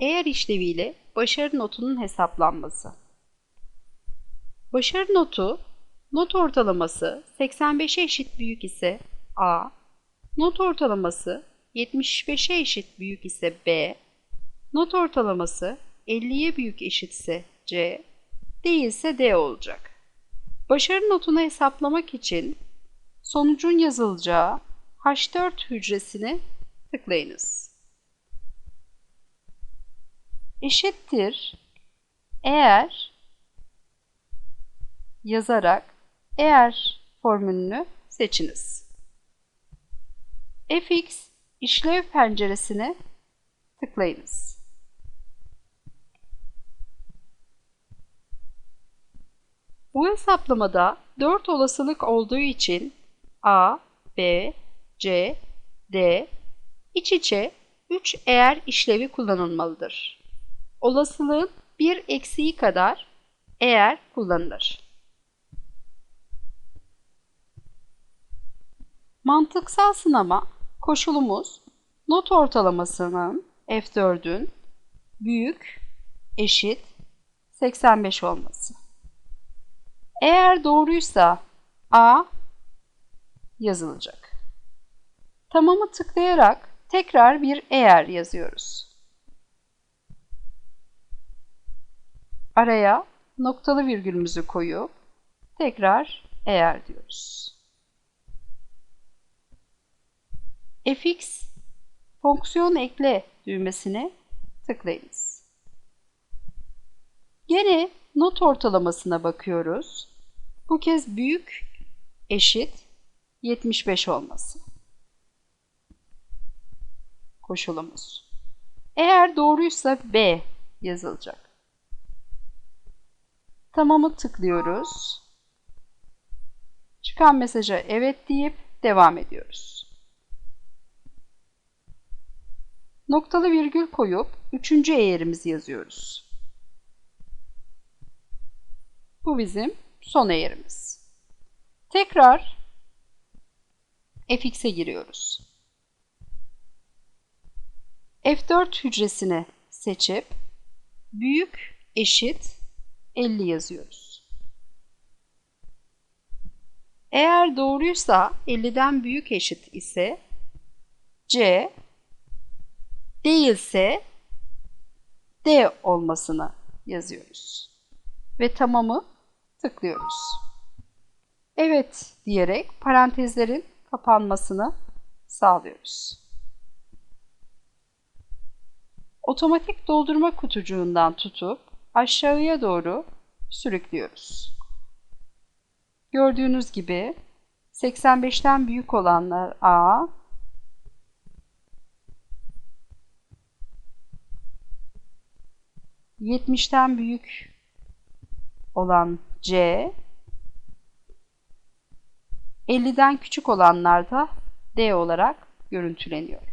eğer işleviyle başarı notunun hesaplanması. Başarı notu, not ortalaması 85'e eşit büyük ise A, not ortalaması 75'e eşit büyük ise B, not ortalaması 50'ye büyük eşitse C, değilse D olacak. Başarı notunu hesaplamak için sonucun yazılacağı H4 hücresini tıklayınız. Eşittir eğer yazarak eğer formülünü seçiniz. fx işlev penceresine tıklayınız. Bu hesaplamada 4 olasılık olduğu için A, B, C, D iç içe 3 eğer işlevi kullanılmalıdır. Olasılığın bir eksiği kadar eğer kullanılır. Mantıksal sınama koşulumuz not ortalamasının F4'ün büyük eşit 85 olması. Eğer doğruysa A yazılacak. Tamamı tıklayarak tekrar bir eğer yazıyoruz. Araya noktalı virgülümüzü koyup tekrar eğer diyoruz. fx fonksiyon ekle düğmesine tıklayınız. Gene not ortalamasına bakıyoruz. Bu kez büyük eşit 75 olması. Koşulumuz. Eğer doğruysa B yazılacak. Tamamı tıklıyoruz. Çıkan mesaja evet deyip devam ediyoruz. Noktalı virgül koyup üçüncü eğerimizi yazıyoruz. Bu bizim son eğerimiz. Tekrar fx'e giriyoruz. F4 hücresini seçip büyük eşit 50 yazıyoruz. Eğer doğruysa 50'den büyük eşit ise C değilse D olmasını yazıyoruz. Ve tamamı tıklıyoruz. Evet diyerek parantezlerin kapanmasını sağlıyoruz. Otomatik doldurma kutucuğundan tutup aşağıya doğru sürüklüyoruz. Gördüğünüz gibi 85'ten büyük olanlar A, ...70'ten büyük olan C, 50'den küçük olanlar da D olarak görüntüleniyor.